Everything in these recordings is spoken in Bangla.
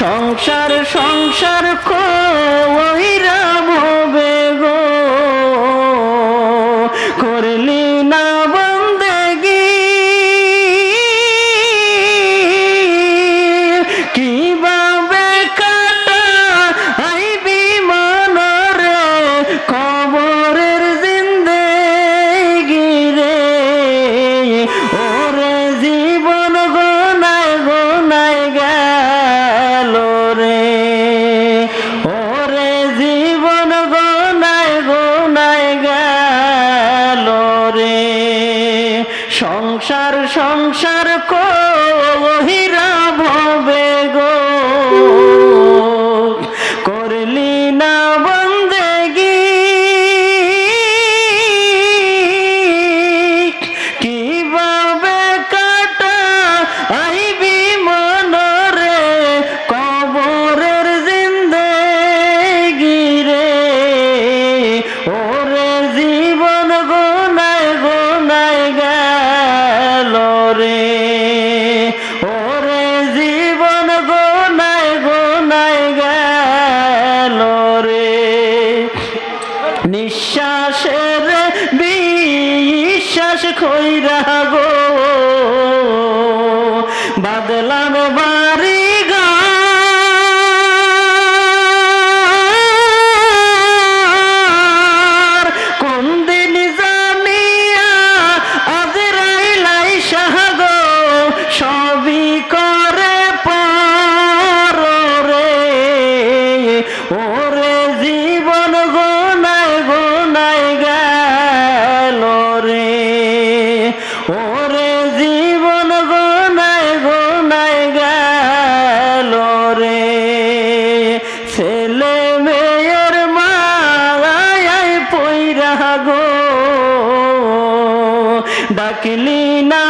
সংসার সংসার কইরা ভবে গো। করলি না খৈরা গো। ডাকলি না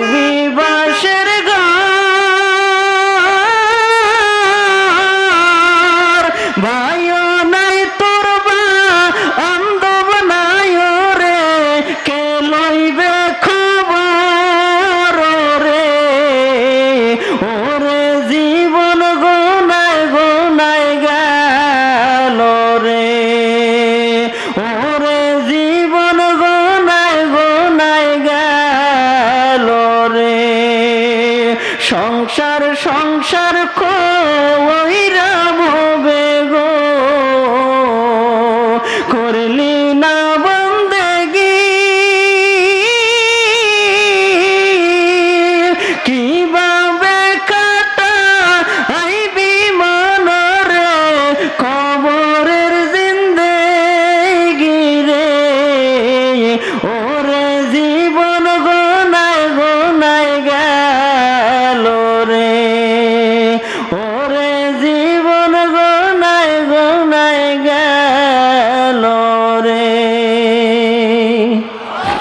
We. সংসার কইরা হবে গো। করলি না বন্দেগি। কীভাবে কাটা আইবি মনরে খবরের জিন্দেগি রে। ওর জীবন